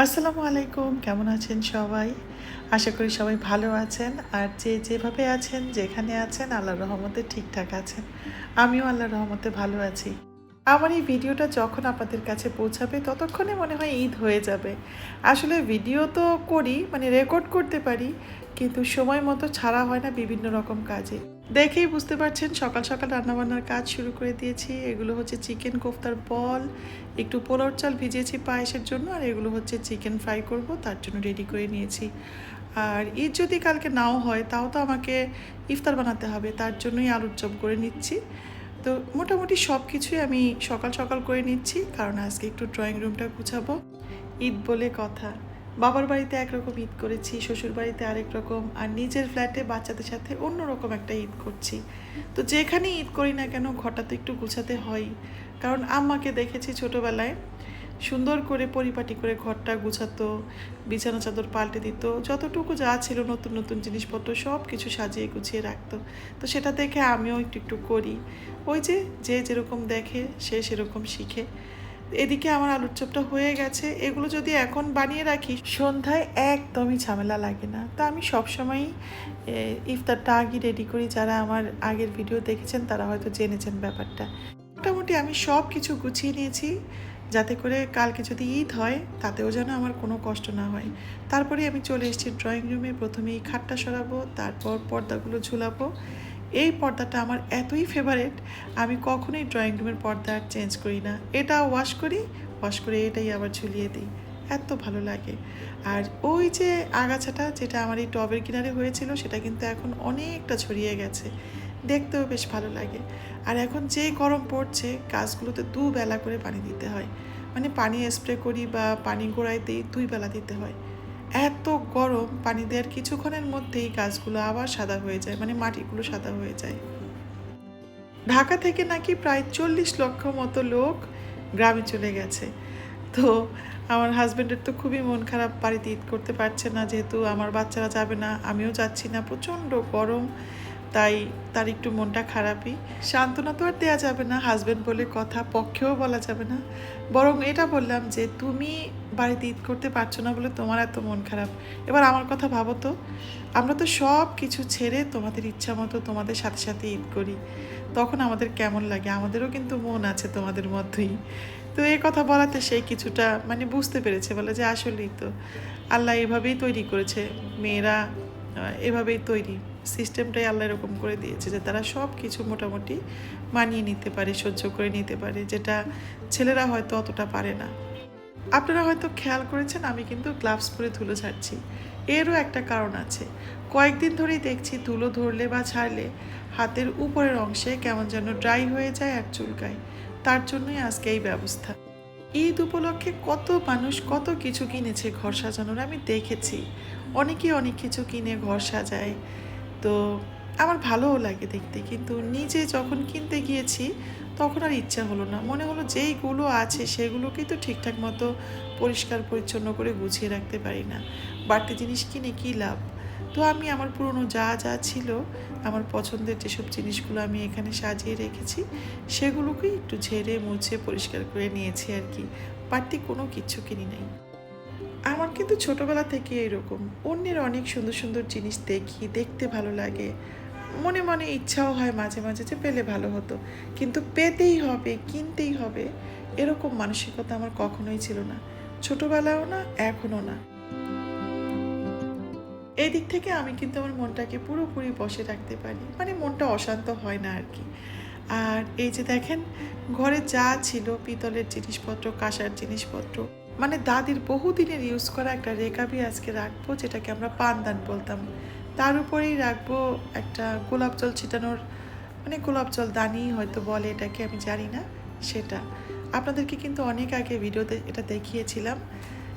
আসসালামু আলাইকুম, কেমন আছেন সবাই? আশা করি সবাই ভালো আছেন। আর যে যেভাবে আছেন, যেখানে আছেন, আল্লাহর রহমতে ঠিকঠাক আছেন। আমিও আল্লাহর রহমতে ভালো আছি। আমার এই ভিডিওটা যখন আপনাদের কাছে পৌঁছাবে, ততক্ষণে মনে হয় ঈদ হয়ে যাবে। আসলে ভিডিও তো করি মানে রেকর্ড করতে পারি কিন্তু সময় মতো ছাড়া হয় না বিভিন্ন রকম কাজে। দেখেই বুঝতে পারছেন, সকাল সকাল রান্নাবান্নার কাজ শুরু করে দিয়েছি। এগুলো হচ্ছে চিকেন কোফতার বল, একটু পোলার চাল ভিজিয়েছি পায়েসের জন্য, আর এগুলো হচ্ছে চিকেন ফ্রাই করব, তার জন্য রেডি করে নিয়েছি। আর ঈদ যদি কালকে নাও হয়, তাও তো আমাকে ইফতার বানাতে হবে, তার জন্যই আলুর চপ করে নিচ্ছি। তো মোটামুটি সব কিছুই আমি সকাল সকাল করে নিচ্ছি, কারণ আজকে একটু ড্রয়িং রুমটা গুছাবো। ঈদ বলে কথা। বাবার বাড়িতে একরকম ঈদ করেছি, শ্বশুর বাড়িতে আরেক রকম, আর নিজের ফ্ল্যাটে বাচ্চাদের সাথে অন্য রকম একটা ঈদ করছি। তো যেখানে ঈদ করি না কেন, ঘরটা তো একটু গুছাতে হয়। কারণ আম্মাকে দেখেছি ছোটোবেলায়, সুন্দর করে পরিপাটি করে ঘরটা গুছাতো, বিছানা চাদর পাল্টে দিত, যতটুকু যা ছিল নতুন নতুন জিনিসপত্র সব কিছু সাজিয়ে গুছিয়ে রাখতো। তো সেটা দেখে আমিও একটু একটু করি। ওই যে যে যেরকম দেখে, সে সেরকম শিখে। এদিকে আমার আলুর চপটা হয়ে গেছে। এগুলো যদি এখন বানিয়ে রাখি, সন্ধ্যায় একদমই ঝামেলা লাগে না। তা আমি সবসময়ই ইফতারটা আগে রেডি করি। যারা আমার আগের ভিডিও দেখেছেন, তারা হয়তো জেনেছেন ব্যাপারটা। মোটামুটি আমি সব কিছু গুছিয়ে নিয়েছি, যাতে করে কালকে যদি ঈদ হয়, তাতেও যেন আমার কোনো কষ্ট না হয়। তারপরে আমি চলে এসেছি ড্রয়িং রুমে প্রথমে এই খাটটা সরাবো, তারপর পর্দাগুলো ঝুলাবো। এই পর্দাটা আমার এতই ফেভারেট আমি কখনোই ড্রয়িং রুমের পর্দা আর চেঞ্জ করি না। এটা ওয়াশ করি ওয়াশ করে এটাই আবার ঝুলিয়ে দিই। এত ভালো লাগে। আর ওই যে আগাছাটা যেটা আমার এই টবের কিনারে হয়েছিল, সেটা কিন্তু এখন অনেকটা ছড়িয়ে গেছে। দেখতেও বেশ ভালো লাগে। আর এখন যে গরম পড়ছে, গাছগুলোতে দুবেলা করে পানি দিতে হয়। মানে পানি স্প্রে করি বা পানি গোড়ায় দিই, দুই বেলা দিতে হয়। এত গরম, পানি দেওয়ার কিছুক্ষণের মধ্যেই গাছগুলো আবার সাদা হয়ে যায় মানে মাটিগুলো সাদা হয়ে যায়। ঢাকা থেকে নাকি প্রায় চল্লিশ লক্ষ মতো লোক গ্রামে চলে গেছে। তো আমার হাজব্যান্ডের তো খুবই মন খারাপ, বাড়িতে ঈদ করতে পারছে না, যেহেতু আমার বাচ্চারা যাবে না, আমিও যাচ্ছি না, প্রচণ্ড গরম, তাই তার একটু মনটা খারাপই। সান্ত্বনা তো আর দেওয়া যাবে না হাজব্যান্ড বলে কথা, পক্ষেও বলা যাবে না। বরং এটা বললাম যে, তুমি বাড়িতে ঈদ করতে পারছ না বলে তোমার এত মন খারাপ। এবার আমার কথা ভাবো তো, আমরা তো সব কিছু ছেড়ে তোমাদের ইচ্ছা মতো তোমাদের সাথে সাথে ঈদ করি। তখন আমাদের কেমন লাগে? আমাদেরও কিন্তু মন আছে তোমাদের মধ্যেই। তো এই কথা বলাতে সেই কিছুটা মানে বুঝতে পেরেছে বলে যে আসলেই তো। আল্লাহ এভাবেই তৈরি করেছে, মেয়েরা এভাবেই তৈরি। সিস্টেমটাই আল্লাহ এরকম করে দিয়েছে যে তারা সব কিছু মোটামুটি মানিয়ে নিতে পারে, সহ্য করে নিতে পারে, যেটা ছেলেরা হয়তো অতটা পারে না। আপনারা হয়তো খেয়াল করেছেন, আমি কিন্তু গ্লাভস পরে ধুলো ছাড়ছি। এরও একটা কারণ আছে। কয়েকদিন ধরেই দেখছি ধুলো ধরলে বা ছাড়লে হাতের উপরের অংশে কেমন যেন ড্রাই হয়ে যায় আর চুলকায়। তার জন্যই আজকে এই ব্যবস্থা। ঈদ উপলক্ষে কত মানুষ কত কিছু কিনেছে ঘর সাজানোর আমি দেখেছি। অনেকেই অনেক কিছু কিনে ঘর সাজায়। তো আমার ভালোও লাগে দেখতে, কিন্তু নিজে যখন কিনতে গিয়েছি, তখন আর ইচ্ছা হলো না। মনে হলো যেইগুলো আছে সেগুলোকেই তো ঠিকঠাক মতো পরিষ্কার পরিচ্ছন্ন করে গুছিয়ে রাখতে পারি না। বাড়তি জিনিস কিনে কী লাভ? তো আমি আমার পুরনো যা যা ছিল, আমার পছন্দের যেসব জিনিসগুলো আমি এখানে সাজিয়ে রেখেছি সেগুলোকেই একটু ঝেড়ে, মুছে, পরিষ্কার করে নিয়েছি আর কি। বাড়তি কোনো কিচ্ছু কিনি নাই। আমার কিন্তু ছোটবেলা থেকে এরকম। অন্যের অনেক সুন্দর সুন্দর জিনিস দেখি, দেখতে ভালো লাগে। মনে মনে ইচ্ছাও হয় মাঝে মাঝে যে পেলে ভালো হতো। কিন্তু পেতেই হবে, কিনতেই হবে, এরকম মানসিকতা আমার কখনোই ছিল না। ছোটবেলাও না, এখনও না। এই দিক থেকে আমি কিন্তু আমার মনটাকে পুরোপুরি বসে রাখতে পারি। মানে মনটা অশান্ত হয় না আর কি। আর এই যে দেখেন, ঘরে যা ছিল, পিতলের জিনিসপত্র, কাঁসার জিনিসপত্র মানে দাদির বহুদিনের ইউজ করা একটা রেকাবি আজকে রাখব, যেটাকে আমরা পানদান বলতাম। তার উপরেই রাখব একটা গোলাপ জল ছিটানোর মানে গোলাপ জল দানি হয়তো বলে এটাকে, আমি জানি না সেটা। আপনাদেরকে কিন্তু অনেক আগে ভিডিওতে এটা দেখিয়েছিলাম।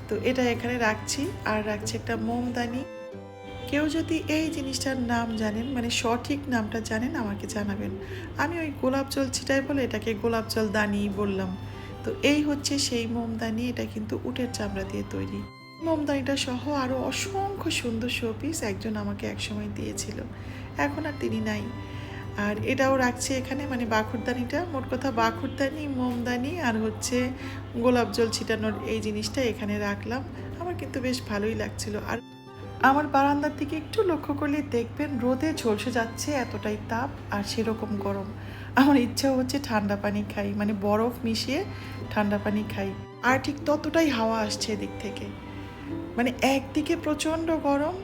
তো এটা এখানে রাখছি, আর রাখছি একটা মোমদানি কেউ যদি এই জিনিসটার নাম জানেন মানে সঠিক নামটা জানেন, আমাকে জানাবেন। আমি ওই গোলাপ জল ছিটাই বলে এটাকে গোলাপ জল দানি বললাম। তো এই হচ্ছে সেই মোমদানি এটা কিন্তু উটের চামড়া দিয়ে তৈরি। মোমদানিটা সহ আরও অসংখ্য সুন্দর শোপিস একজন আমাকে একসময় দিয়েছিল। এখন আর তিনি নাই। আর এটাও রাখছি এখানে মানে বাখুরদানিটা। মোট কথা বাখুরদানি, মোমদানি আর হচ্ছে গোলাপ জল ছিটানোর এই জিনিসটা এখানে রাখলাম। আমার কিন্তু বেশ ভালোই লাগছিল। আর আমার বারান্দার দিকে একটু লক্ষ্য করলে দেখবেন রোদে ঝলসে যাচ্ছে, এতটাই তাপ আর সেরকম গরম। আমার ইচ্ছা হচ্ছে ঠান্ডা পানি খাই মানে বরফ মিশিয়ে ঠান্ডা পানি খাই। আর ঠিক ততটাই হাওয়া আসছে এদিক থেকে। মানে একদিকে প্রচণ্ড গরম,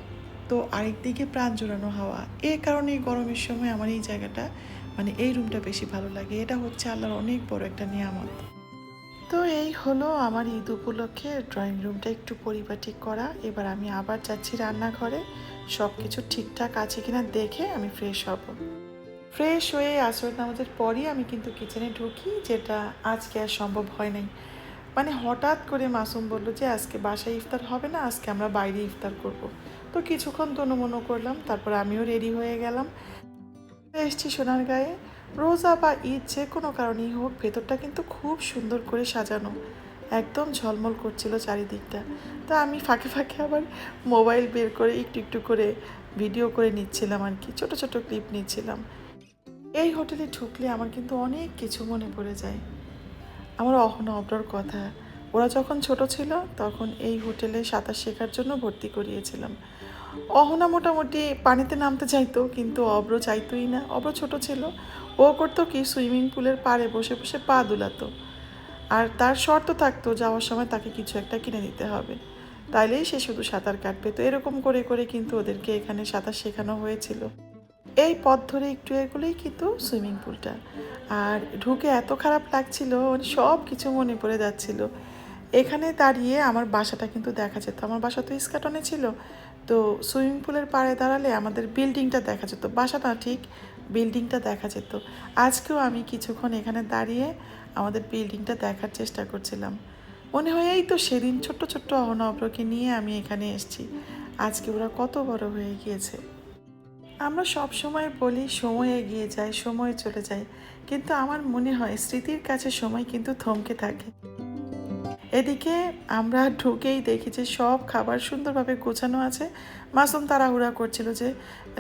তো আরেকদিকে প্রাণ জোড়ানো হাওয়া। এ কারণে গরমের সময় আমার এই জায়গাটা মানে এই রুমটা বেশি ভালো লাগে। এটা হচ্ছে আল্লাহর অনেক বড় একটা নিয়ামত। তো এই হলো আমার ঈদ উপলক্ষে ড্রয়িং রুমটা একটু পরিপাটি করা। এবার আমি আবার যাচ্ছি রান্নাঘরে। সব কিছু ঠিকঠাক আছে কিনা দেখে আমি ফ্রেশ হব। ফ্রেশ হয়ে আসর নামাজের পরই আমি কিন্তু কিচেনে ঢুকি, যেটা আজকে আর সম্ভব হয় নাই। মানে হঠাৎ করে মাসুম বলল যে, আজকে বাসায় ইফতার হবে না, আজকে আমরা বাইরে ইফতার করব। তো কিছুক্ষণ তনুমনো করলাম, তারপর আমিও রেডি হয়ে গেলাম। এসছি সোনার গায়ে। রোজা বা ঈদ যে কোনো কারণেই হোক, ভেতরটা কিন্তু খুব সুন্দর করে সাজানো। একদম ঝলমল করছিল চারিদিকটা। তা আমি ফাঁকে ফাঁকে আবার মোবাইল বের করে একটু একটু করে ভিডিও করে নিচ্ছিলাম আর কি, ছোটো ছোটো ক্লিপ নিচ্ছিলাম। এই হোটেলে ঢুকলে আমার কিন্তু অনেক কিছু মনে পড়ে যায়। আমার অহনা অব্রর কথা। ওরা যখন ছোট ছিল, তখন এই হোটেলে সাঁতার শেখার জন্য ভর্তি করিয়েছিলাম। অহনা মোটামুটি পানিতে নামতে চাইতো, কিন্তু অব্র চাইতোই না। অব্র ছোট ছিল, ও করতো কি, সুইমিং পুলের পাড়ে বসে বসে পা দুলাতো। আর তার শর্ত থাকতো, যাওয়ার সময় তাকে কিছু একটা কিনে দিতে হবে। তাইলেই সে শুধু সাঁতার কাটবে। তো এরকম করে করে কিন্তু ওদেরকে এখানে সাঁতার শেখানো হয়েছিল। এই পথ ধরে একটু এগুলোই কিন্তু সুইমিং পুলটা। আর ঢুকে এত খারাপ লাগছিল মানে সব কিছু মনে পড়ে যাচ্ছিল। এখানে দাঁড়িয়ে আমার বাসাটা কিন্তু দেখা যেত। আমার বাসা তো ইস্কাটনে ছিল। তো সুইমিং পুলের পাড়ে দাঁড়ালে আমাদের বিল্ডিংটা দেখা যেত। বাসাটা ঠিক বিল্ডিংটা দেখা যেত। আজকেও আমি কিছুক্ষণ এখানে দাঁড়িয়ে আমাদের বিল্ডিংটা দেখার চেষ্টা করছিলাম। মনে হয় এই তো সেদিন ছোট্ট ছোট্ট অহনব্রকে নিয়ে আমি এখানে এসেছি। আজকে ওরা কত বড় হয়ে গিয়েছে। আমরা সব সময় বলি, সময় এগিয়ে যায়, সময় চলে যায়। কিন্তু আমার মনে হয় স্মৃতির কাছে সময় কিন্তু থমকে থাকে। এদিকে আমরা ঢুকেই দেখি যে সব খাবার সুন্দরভাবে গোছানো আছে। মাসুম তাড়াহুড়া করছিল যে,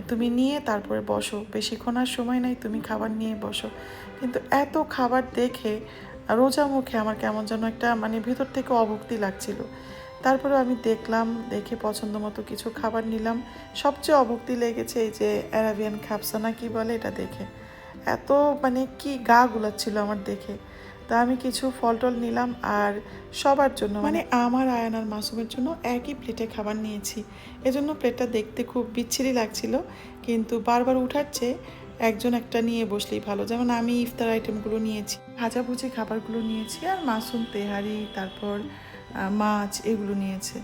তুমি নিয়ে তারপরে বসো। বেশিক্ষণ আর সময় নাই, তুমি খাবার নিয়ে বসো। কিন্তু এত খাবার দেখে রোজা মুখে আমার কেমন যেন একটা মানে ভেতর থেকে অভুক্তি লাগছিল। তারপরে আমি দেখলাম, দেখে পছন্দ মতো কিছু খাবার নিলাম। সবচেয়ে অভুক্তি লেগেছে এই যে অ্যারাবিয়ান খাপসানা কি বলে এটা দেখে। এত মানে কি গা গুলাচ্ছিল আমার দেখে। তা আমি কিছু ফল টল নিলাম আর সবার জন্য মানে আমার আয়ান আর মাসুমের জন্য একই প্লেটে খাবার নিয়েছি। এজন্য প্লেটটা দেখতে খুব বিচ্ছিরি লাগছিল, কিন্তু বারবার উঠাচ্ছে, একজন একটা নিয়ে বসলেই ভালো। যেমন আমি ইফতার আইটেমগুলো নিয়েছি, ভাজাভুজি খাবারগুলো নিয়েছি আর মাসুম, তেহারি, তারপর মাছ এগুলো নিয়েছে।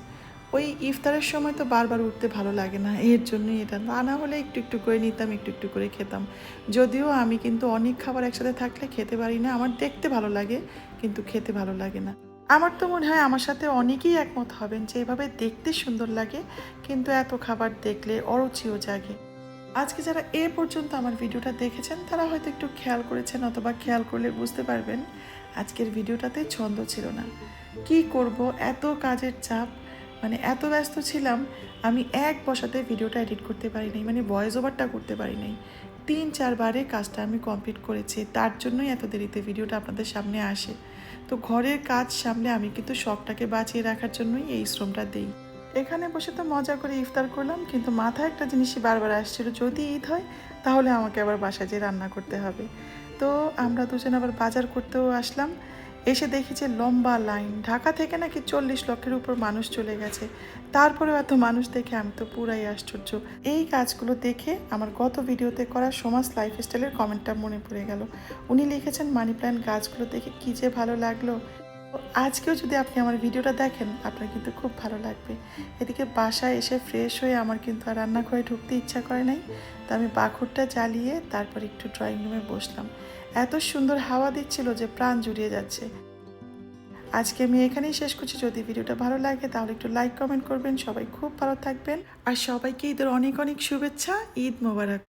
ওই ইফতারের সময় তো বারবার উঠতে ভালো লাগে না, এর জন্যই এটা। না না হলে একটু একটু করে নিতাম, একটু একটু করে খেতাম। যদিও আমি কিন্তু অনেক খাবার একসাথে থাকলে খেতে পারি না, আমার দেখতে ভালো লাগে, কিন্তু খেতে ভালো লাগে না। আমার তো মনে হয় আমার সাথে অনেকেই একমত হবেন যে এভাবে দেখতে সুন্দর লাগে, কিন্তু এত খাবার দেখলে অরুচিও জাগে। আজকে যারা এ পর্যন্ত আমার ভিডিওটা দেখেছেন, তারা হয়তো একটু খেয়াল করেছেন অথবা খেয়াল করলে বুঝতে পারবেন, আজকের ভিডিওটাতে ছন্দ ছিল না। কি করব? এত কাজের চাপ মানে এত ব্যস্ত ছিলাম, আমি এক বসাতে ভিডিওটা এডিট করতে পারি নাই মানে ভয়েস ওভারটা করতে পারি নাই। তিন চারবারে কাজটা আমি কমপ্লিট করেছি, তার জন্যই এত দেরিতে ভিডিওটা আপনাদের সামনে আসে। তো ঘরের কাজ সামনে আমি কিন্তু শখটাকে বাঁচিয়ে রাখার জন্যই এই শ্রমটা দিই। এখানে বসে তো মজা করে ইফতার করলাম, কিন্তু মাথায় একটা জিনিসই বারবার আসছিল, যদি ঈদ হয়, তাহলে আমাকে আবার বাসায় যেয়ে রান্না করতে হবে। তো আমরা দুজন আবার বাজার করতেও আসলাম, এসে দেখি যে লম্বা লাইন, ঢাকা থেকে নাকি চল্লিশ লক্ষের উপর মানুষ চলে গেছে। তারপরেও এত মানুষ দেখে আমি তো পুরাই আশ্চর্য। এই কাজগুলো দেখে আমার গত ভিডিওতে করা সমাজ লাইফস্টাইলের কমেন্টটা মনে পড়ে গেল। উনি লিখেছেন মানি প্ল্যান্ট গাছগুলো দেখে কী যে ভালো লাগল। আজকেও যদি আপনি আমার ভিডিওটা দেখেন, আপনার কিন্তু খুব ভালো লাগবে। এদিকে বাসায় এসে ফ্রেশ হয়ে আমার কিন্তু আর রান্নাঘরে ঢুকতে ইচ্ছা করে নাই। তো আমি বাখুরটা জ্বালিয়ে তারপর একটু ড্রয়িং রুমে বসলাম। এত সুন্দর হাওয়া দিচ্ছিল যে প্রাণ জুড়িয়ে যাচ্ছে। আজকে আমি এখানেই শেষ করছি। যদি ভিডিওটা ভালো লাগে, তাহলে একটু লাইক কমেন্ট করবেন। সবাই খুব ভালো থাকবেন। আর সবাইকে ঈদের অনেক অনেক শুভেচ্ছা। ঈদ মোবারক।